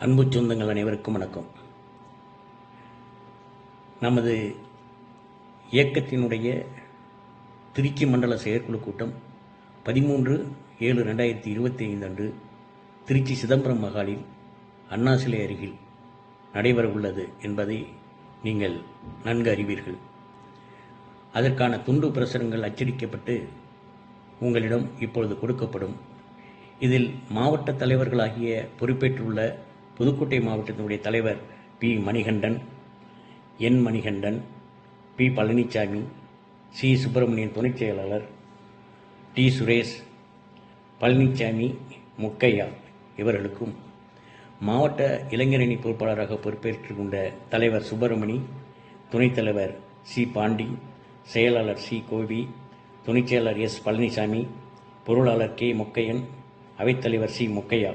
அன்பு சொந்தங்கள் அனைவருக்கும் வணக்கம். நமது இயக்கத்தினுடைய திருச்சி மண்டல செயற்குழு கூட்டம் பதிமூன்று ஏழு ரெண்டாயிரத்தி இருபத்தி ஐந்து அன்று திருச்சி சிதம்பரம் மகாலில் அண்ணா சிலை அருகில் நடைபெற உள்ளது என்பதை நீங்கள் நன்கு அறிவீர்கள். அதற்கான துண்டு பிரசுரங்கள் அச்சடிக்கப்பட்டு உங்களிடம் இப்பொழுது கொடுக்கப்படும். இதில் மாவட்ட தலைவர்களாகிய பொறுப்பேற்றுள்ள புதுக்கோட்டை மாவட்டத்தினுடைய தலைவர் P Manikandan N Manikandan P Palanisamy C Subramanian துணைச் செயலாளர் டி சுரேஷ் பழனிசாமி முக்கையா இவர்களுக்கும் மாவட்ட இளைஞரணி பொறுப்பாளராக பொறுப்பேற்றுக் கொண்ட தலைவர் சுப்பிரமணி துணைத் தலைவர் சி பாண்டி செயலாளர் சி கோவி துணைச் செயலாளர் எஸ் பழனிசாமி பொருளாளர் கே முக்கையன் அவைத்தலைவர் சி முக்கையா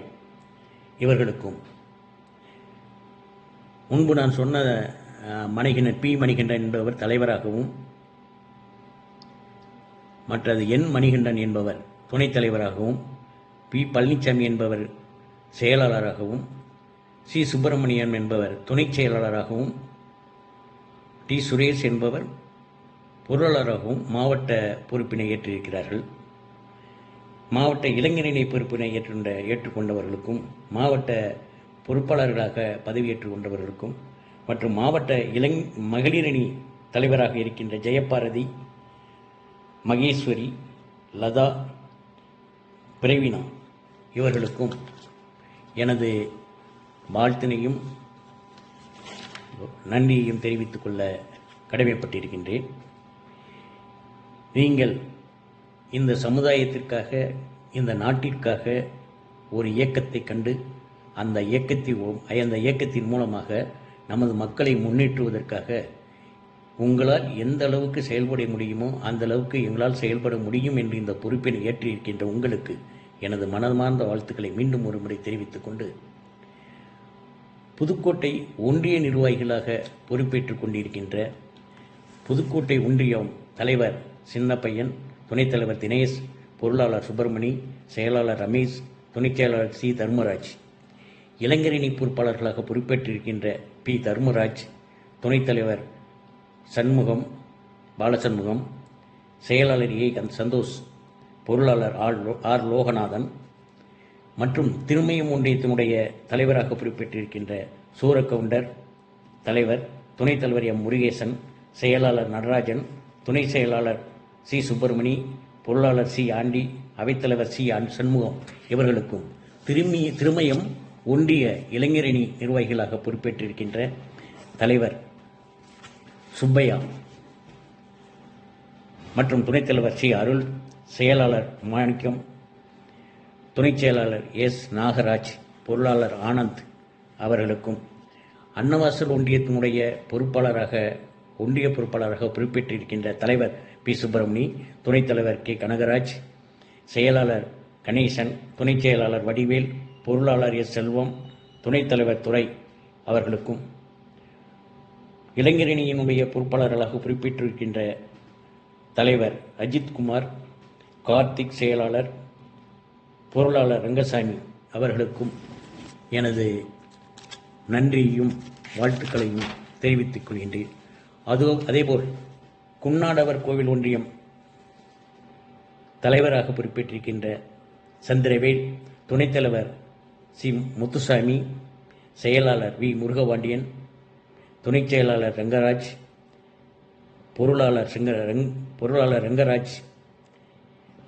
இவர்களுக்கும் முன்பு நான் சொன்ன மணிகண்டன் பி மணிகண்டன் என்பவர் தலைவராகவும் மற்றது என் மணிகண்டன் என்பவர் துணைத் தலைவராகவும் பி பழனிசாமி என்பவர் செயலாளராகவும் சி சுப்பிரமணியன் என்பவர் துணைச் செயலாளராகவும் டி சுரேஷ் என்பவர் பொருளாளராகவும் மாவட்ட பொறுப்பினை ஏற்றிருக்கிறார்கள். மாவட்ட இளைஞரணி பொறுப்பினை ஏற்றுண்ட ஏற்றுக்கொண்டவர்களுக்கும் மாவட்ட பொறுப்பாளர்களாக பதவியேற்றுக் கொண்டவர்களுக்கும் மற்றும் மாவட்ட இளங் மகளிரணி தலைவராக இருக்கின்ற ஜெயபாரதி மகேஸ்வரி லதா பிரவீனா இவர்களுக்கும் எனது வாழ்த்தினையும் நன்றியையும் தெரிவித்துக் கொள்ள கடமைப்பட்டிருக்கின்றேன். நீங்கள் இந்த சமுதாயத்திற்காக இந்த நாட்டிற்காக ஒரு இயக்கத்தை கண்டு அந்த இயக்கத்தை அந்த இயக்கத்தின் மூலமாக நமது மக்களை முன்னேற்றுவதற்காக உங்களால் எந்த அளவுக்கு செயல்பட முடியுமோ அந்த அளவுக்கு எங்களால் செயல்பட முடியும் என்று இந்த பொறுப்பினை ஏற்றிருக்கின்ற உங்களுக்கு எனது மனமார்ந்த வாழ்த்துக்களை மீண்டும் ஒரு முறை தெரிவித்துக் கொண்டு புதுக்கோட்டை ஒன்றிய நிர்வாகிகளாக பொறுப்பேற்றுக் கொண்டிருக்கின்ற புதுக்கோட்டை ஒன்றியம் தலைவர் சின்னப்பையன் துணைத் தலைவர் தினேஷ் பொருளாளர் சுப்பிரமணி செயலாளர் ரமேஷ் துணைச் செயலாளர் சி தர்மராஜ். இளைஞரணி பொறுப்பாளர்களாக பொறுப்பேற்றிருக்கின்ற பி. தர்மராஜ் துணைத் தலைவர் சண்முகம் பாலசண்முகம் செயலாளர் ஏ. சந்தோஷ் பொருளாளர் ஆர். Low- R. லோகநாதன் மற்றும் திருமயம் ஒன்றியத்தினுடைய தலைவராக பொறுப்பேற்றிருக்கின்ற சூரக்கவுண்டர் தலைவர் துணைத் தலைவர் எம். முருகேசன் செயலாளர் நடராஜன் துணை செயலாளர் சி. சுப்பிரமணி பொருளாளர் சி. ஆண்டி அவைத்தலைவர் சி. ஆண் சண்முகம் இவர்களுக்கும் திருமி திருமயம் ஒன்றிய இளைஞரணி நிர்வாகிகளாக பொறுப்பேற்றிருக்கின்ற தலைவர் சுப்பையா மற்றும் துணைத் தலைவர் சி. அருள் செயலாளர் மாணிக்கம் துணைச் செயலாளர் எஸ். நாகராஜ் பொருளாளர் ஆனந்த் அவர்களுக்கும் அன்னவாசல் ஒன்றியத்தினுடைய பொறுப்பாளராக ஒன்றிய பொறுப்பாளராக பொறுப்பேற்றிருக்கின்ற தலைவர் பி. சுப்பிரமணி துணைத் தலைவர் கே. கனகராஜ் செயலாளர் கணேசன் துணைச் செயலாளர் வடிவேல் பொருளாளர் எஸ் செல்வம் துணைத் தலைவர் அவர்களுக்கும் இளைஞரணியினுடைய பொறுப்பாளர்களாக குறிப்பிட்டிருக்கின்ற தலைவர் அஜித்குமார் கார்த்திக் செயலாளர் பொருளாளர் ரங்கசாமி அவர்களுக்கும் எனது நன்றியையும் வாழ்த்துக்களையும் தெரிவித்துக் கொள்கின்றேன். அது அதேபோல் குன்னாடவர் கோவில் ஒன்றியம் தலைவராக குறிப்பிட்டிருக்கின்ற சந்திரவேல் துணைத்தலைவர் சி முத்துசாமி செயலாளர் வி முருகபாண்டியன் துணைச் செயலாளர் ரங்கராஜ் பொருளாளர் சிங்க ரங் பொருளாளர் ரங்கராஜ்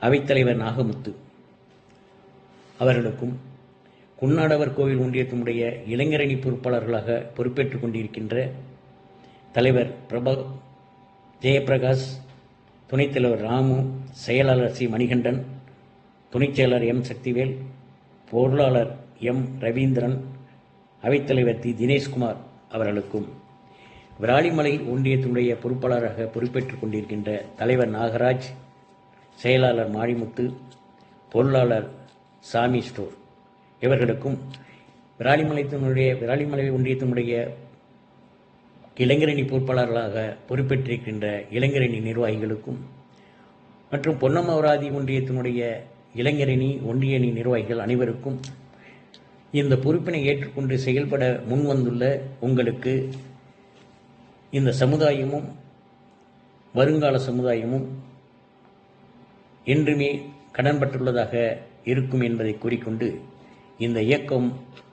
அவைத்தலைவர் நாகமுத்து. அவர்களுக்கும் குன்னாடவர் கோவில் ஒன்றியத்தினுடைய இளைஞரணி பொறுப்பாளர்களாக பொறுப்பேற்றுக் கொண்டிருக்கின்ற தலைவர் பிரபா ஜெயபிரகாஷ் துணைத் தலைவர் ராமு செயலாளர் சி மணிகண்டன் துணைச் செயலாளர் எம் சக்திவேல் பொருளாளர் எம். ரவீந்திரன் அவைத்தலைவர் தி. தினேஷ்குமார் அவர்களுக்கும் விராலிமலை ஒன்றியத்தினுடைய பொறுப்பாளராக பொறுப்பேற்றுக் கொண்டிருக்கின்ற தலைவர் நாகராஜ் செயலாளர் மாரிமுத்து பொருளாளர் சாமி ஸ்டோர். இவர்களுக்கும் விராலிமலைத்தினுடைய விராலிமலை ஒன்றியத்தினுடைய இளைஞரணி பொறுப்பாளர்களாக பொறுப்பேற்றிருக்கின்ற இளைஞரணி நிர்வாகிகளுக்கும் மற்றும் பொன்னமராதி ஒன்றியத்தினுடைய இளைஞரணி ஒன்றியணி நிர்வாகிகள் அனைவருக்கும் இந்த பொறுப்பினை ஏற்றுக்கொண்டு செயல்பட முன்வந்துள்ள உங்களுக்கு இந்த சமுதாயமும் வருங்கால சமுதாயமும் என்றுமே கடன்பட்டுள்ளதாக இருக்கும் என்பதை கூறிக்கொண்டு இந்த இயக்கம்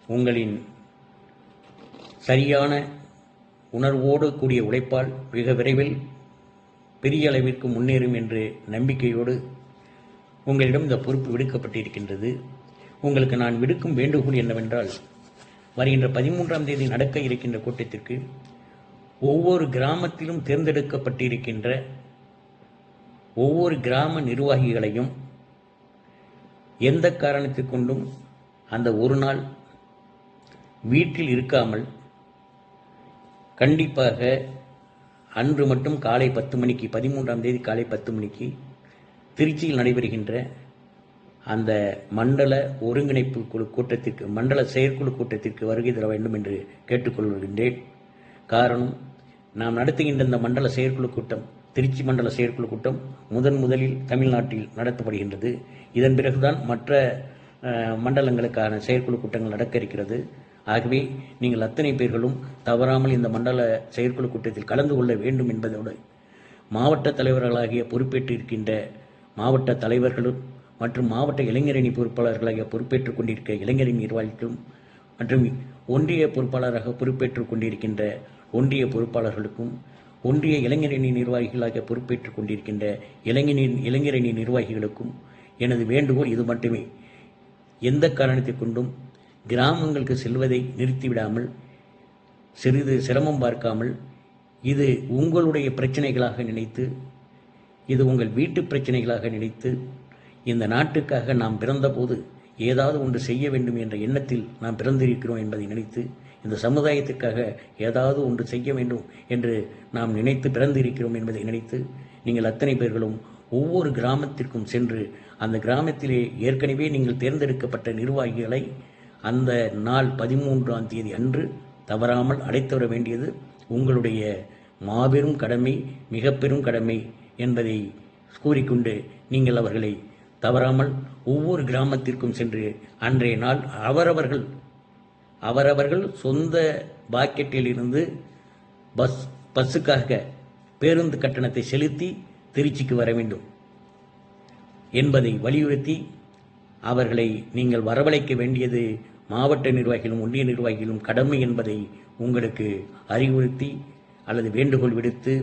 உங்களின் சரியான உணர்வோடு கூடிய உழைப்பால் மிக விரைவில் பெரிய அளவிற்கு முன்னேறும் என்று நம்பிக்கையோடு உங்களிடம் இந்த பொறுப்பு விடுக்கப்பட்டிருக்கின்றது. உங்களுக்கு நான் விடுக்கும் வேண்டுகோள் என்னவென்றால் வருகின்ற பதிமூன்றாம் தேதி நடக்க இருக்கின்ற கூட்டத்திற்கு ஒவ்வொரு கிராமத்திலும் தேர்ந்தெடுக்கப்பட்டிருக்கின்ற ஒவ்வொரு கிராம நிர்வாகிகளையும் எந்த காரணத்தை கொண்டும் அந்த ஒரு நாள் வீட்டில் இருக்காமல் கண்டிப்பாக அன்று மட்டும் காலை பத்து மணிக்கு பதிமூன்றாம் தேதி காலை பத்து மணிக்கு திருச்சியில் நடைபெறுகின்ற அந்த மண்டல ஒருங்கிணைப்பு குழு கூட்டத்திற்கு மண்டல செயற்குழு கூட்டத்திற்கு வருகை தர வேண்டும் என்று கேட்டுக்கொள்கின்றேன். காரணம் நாம் நடத்துகின்ற இந்த மண்டல செயற்குழு கூட்டம் திருச்சி மண்டல செயற்குழு கூட்டம் முதன் முதலில் தமிழ்நாட்டில் நடத்தப்படுகின்றது. இதன் பிறகுதான் மற்ற மண்டலங்களுக்கான செயற்குழு கூட்டங்கள் நடக்க இருக்கிறது ஆகவே நீங்கள் அத்தனை பேர்களும் தவறாமல் இந்த மண்டல செயற்குழு கூட்டத்தில் கலந்து கொள்ள வேண்டும் என்பதோடு மாவட்ட தலைவர்களாகிய பொறுப்பேற்று இருக்கின்ற மாவட்ட தலைவர்களும் மற்றும் மாவட்ட இளைஞரணி பொறுப்பாளர்களாக பொறுப்பேற்றுக் கொண்டிருக்க இளைஞரணி நிர்வாகிக்கும் மற்றும் ஒன்றிய பொறுப்பாளராக பொறுப்பேற்றுக் கொண்டிருக்கின்ற ஒன்றிய பொறுப்பாளர்களுக்கும் ஒன்றிய இளைஞரணி நிர்வாகிகளாக பொறுப்பேற்றுக் கொண்டிருக்கின்ற இளைஞரின் இளைஞரணி நிர்வாகிகளுக்கும் எனது வேண்டுகோள் இது மட்டுமே. எந்த காரணத்தை கொண்டும் கிராமங்களுக்கு செல்வதை நிறுத்திவிடாமல் சிறிது சிரமம் பார்க்காமல் இது உங்களுடைய பிரச்சனைகளாக நினைத்து இது உங்கள் வீட்டு பிரச்சனைகளாக நினைத்து இந்த நாட்டுக்காக நாம் பிறந்தபோது ஏதாவது ஒன்று செய்ய வேண்டும் என்ற எண்ணத்தில் நாம் பிறந்திருக்கிறோம் என்பதை நினைத்து இந்த சமுதாயத்துக்காக ஏதாவது ஒன்று செய்ய வேண்டும் என்று நாம் நினைத்து பிறந்திருக்கிறோம் என்பதை நினைத்து நீங்கள் அத்தனை பேர்களும் ஒவ்வொரு கிராமத்திற்கும் சென்று அந்த கிராமத்திலே ஏற்கனவே நீங்கள் தேர்ந்தெடுக்கப்பட்ட நிர்வாகிகளை அந்த நாள் பதிமூன்றாம் தேதி அன்று தவறாமல் அழைத்து வர வேண்டியது உங்களுடைய மாபெரும் கடமை மிக பெரும் கடமை என்பதை கூறிக்கொண்டு நீங்கள் அவர்களை தவறாமல் ஒவ்வொரு கிராமத்திற்கும் சென்று அன்றைய நாள் அவரவர்கள் அவரவர்கள் சொந்த பாக்கெட்டில் இருந்து பஸ் பஸ்ஸுக்காக பேருந்து கட்டணத்தை செலுத்தி திருச்சிக்கு வர வேண்டும் என்பதை வலியுறுத்தி அவர்களை நீங்கள் வரவழைக்க வேண்டியது மாவட்ட நிர்வாகிகளும் ஒன்றிய நிர்வாகிகளும் கடமை என்பதை உங்களுக்கு அறிவுறுத்தி அல்லது வேண்டுகோள் விடுத்து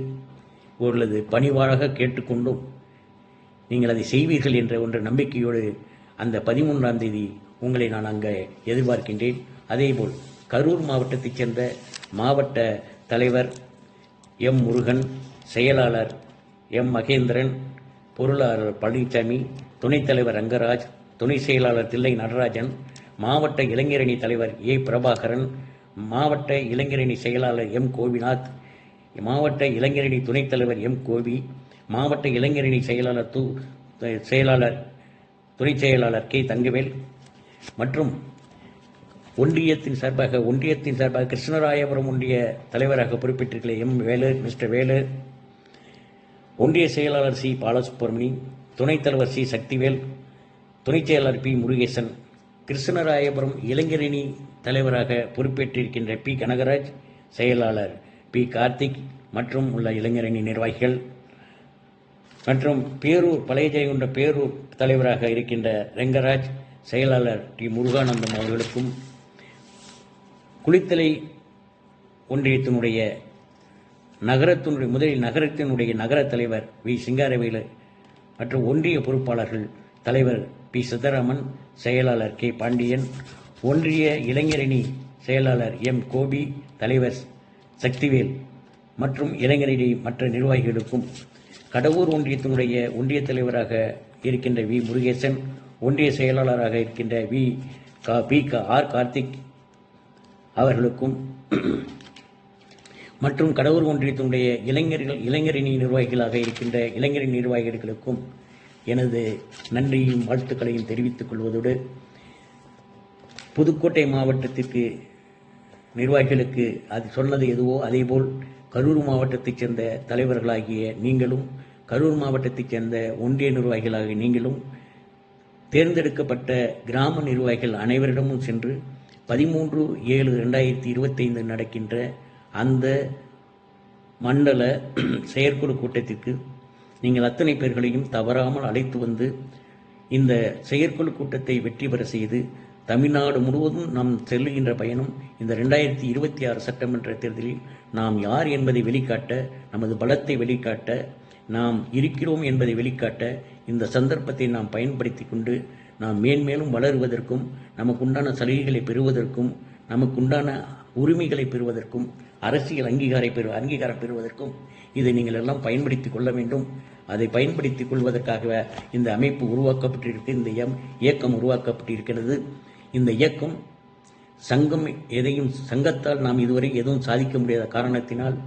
உங்களது பணிவாளாக கேட்டுக்கொண்டோம். நீங்கள் அதை செய்வீர்கள் என்ற ஒன்று நம்பிக்கையோடு அந்த பதிமூன்றாம் தேதி உங்களை நான் அங்கே எதிர்பார்க்கின்றேன். அதேபோல் கரூர் மாவட்டத்தைச் சேர்ந்த மாவட்ட தலைவர் எம் முருகன் செயலாளர் எம் மகேந்திரன் பொருளாளர் பழனிசாமி துணைத் தலைவர் ரங்கராஜ் துணை செயலாளர் தில்லை நடராஜன் மாவட்ட இளைஞரணி தலைவர் ஏ பிரபாகரன் மாவட்ட இளைஞரணி செயலாளர் எம் கோவிநாத் மாவட்ட இளைஞரணி துணைத் தலைவர் எம் கோவி மாவட்ட இளைஞரணி செயலாளர் து செயலாளர் துணை செயலாளர் கே. தங்கவேல் மற்றும் ஒன்றியத்தின் சார்பாக ஒன்றியத்தின் சார்பாக கிருஷ்ணராயபுரம் ஒன்றிய தலைவராக குறிப்பிட்டிருக்கிற எம். வேலு மிஸ்டர் வேலு ஒன்றிய செயலாளர் சி. பாலசுப்ரமணி துணைத் தலைவர் சி. சக்திவேல் துணைச் செயலாளர் பி. முருகேசன் கிருஷ்ணராயபுரம் இளைஞரணி தலைவராக பொறுப்பேற்றிருக்கின்ற பி. கனகராஜ் செயலாளர் பி. கார்த்திக் மற்றும் உள்ள இளைஞரணி நிர்வாகிகள். மற்றும் பேரூர் பழைய பேரூர் தலைவராக இருக்கின்ற ரெங்கராஜ் செயலாளர் டி. முருகானந்தம் அவர்களுக்கும் குளித்தலை ஒன்றியத்தினுடைய நகரத்தினுடைய முதலில் நகரத்தினுடைய நகர தலைவர் வி. சிங்காரவேலு மற்றும் ஒன்றிய பொறுப்பாளர்கள் தலைவர் பி. சித்தராமன் செயலாளர் கே. பாண்டியன் ஒன்றிய இளைஞரணி செயலாளர் எம். கோபி தலைவர் சக்திவேல் மற்றும் இளைஞரணி மற்ற நிர்வாகிகளுக்கும் கடவுர் ஒன்றியத்தினுடைய ஒன்றிய தலைவராக இருக்கின்ற வி. முருகேசன் ஒன்றிய செயலாளராக இருக்கின்ற வி. கா. பி. க. ஆர். கார்த்திக் அவர்களுக்கும் மற்றும் கடவுர் ஒன்றியத்தினுடைய இளைஞர்கள் இளைஞரணி நிர்வாகிகளாக இருக்கின்ற இளைஞரணி நிர்வாகிகளுக்கும் எனது நன்றியும் வாழ்த்துக்களையும் தெரிவித்துக் கொள்வதோடு புதுக்கோட்டை மாவட்டத்திற்கு நிர்வாகிகளுக்கு அது சொன்னது எதுவோ அதேபோல் கரூர் மாவட்டத்தைச் சேர்ந்த தலைவர்களாகிய நீங்களும் கரூர் மாவட்டத்தைச் சேர்ந்த ஒன்றிய நிர்வாகிகளாகிய நீங்களும் தேர்ந்தெடுக்கப்பட்ட கிராம நிர்வாகிகள் அனைவரிடமும் சென்று பதிமூன்று ஏழு ரெண்டாயிரத்தி இருபத்தைந்து நடக்கின்ற அந்த மண்டல செயற்குழு கூட்டத்திற்கு நீங்கள் அத்தனை பேர்களையும் தவறாமல் அழைத்து வந்து இந்த செயற்குழு கூட்டத்தை வெற்றி பெற செய்து தமிழ்நாடு முழுவதும் நாம் செல்லுகின்ற பயணம் இந்த ரெண்டாயிரத்தி இருபத்தி ஆறு சட்டமன்ற தேர்தலில் நாம் யார் என்பதை வெளிக்காட்ட நமது பலத்தை வெளிக்காட்ட நாம் இருக்கிறோம் என்பதை வெளிக்காட்ட இந்த சந்தர்ப்பத்தை நாம் பயன்படுத்தி கொண்டு நாம் மேன்மேலும் வளருவதற்கும் நமக்குண்டான சலுகைகளை பெறுவதற்கும் நமக்குண்டான உரிமைகளை பெறுவதற்கும் அரசியல் அங்கீகாரை பெறு அங்கீகாரம் பெறுவதற்கும் இதை நீங்கள் எல்லாம் பயன்படுத்தி கொள்ள வேண்டும். அதை பயன்படுத்தி கொள்வதற்காக இந்த அமைப்பு உருவாக்கப்பட்டிருக்கு இந்த இயக்கம் உருவாக்கப்பட்டிருக்கிறது. இந்த இயக்கம் சங்கம் எதையும் சங்கத்தால் நாம் இதுவரை எதுவும் சாதிக்க முடியாத காரணத்தினால்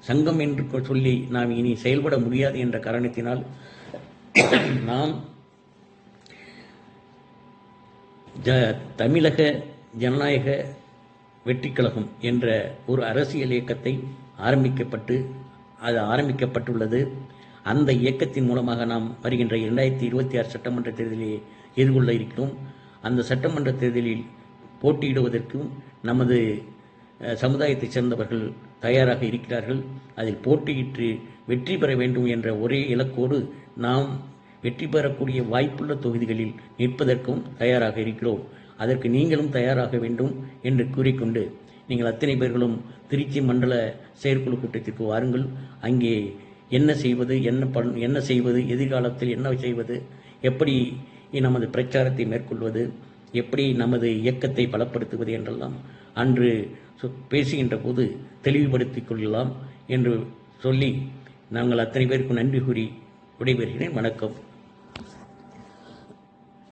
சங்கம் என்று சொல்லி நாம் இனி செயல்பட முடியாது என்ற காரணத்தினால் நாம் ஜ தமிழக ஜனநாயக வெற்றிக்கழகம் என்ற ஒரு அரசியல் இயக்கத்தை ஆரம்பிக்கப்பட்டு அது ஆரம்பிக்கப்பட்டுள்ளது. அந்த இயக்கத்தின் மூலமாக நாம் வருகின்ற இரண்டாயிரத்தி இருபத்தி ஆறு சட்டமன்ற தேர்தலை எதிர்கொள்ள இருக்கிறோம். அந்த சட்டமன்ற தேர்தலில் போட்டியிடுவதற்கும் நமது சமுதாயத்தைச் சேர்ந்தவர்கள் தயாராக இருக்கிறார்கள். அதில் போட்டியிட்டு வெற்றி பெற வேண்டும் என்ற ஒரே இலக்கோடு நாம் வெற்றி பெறக்கூடிய வாய்ப்புள்ள தொகுதிகளில் நிற்பதற்கும் தயாராக இருக்கிறோம். அதற்கு நீங்களும் தயாராக வேண்டும் என்று கூறிக்கொண்டு நீங்கள் அத்தனை பேர்களும் திருச்சி மண்டல செயற்குழு கூட்டத்திற்கு வாருங்கள். அங்கே என்ன செய்வது என்ன பண் என்ன செய்வது எதிர்காலத்தில் என்ன செய்வது எப்படி நமது பிரச்சாரத்தை மேற்கொள்வது எப்படி நமது இயக்கத்தை பலப்படுத்துவது என்றெல்லாம் அன்று பேசுகின்ற போது தெளிவுபடுத்திக் கொள்ளலாம் என்று சொல்லி நாங்கள் அத்தனை பேருக்கும் நன்றி கூறி விடைபெறுகிறேன். வணக்கம்.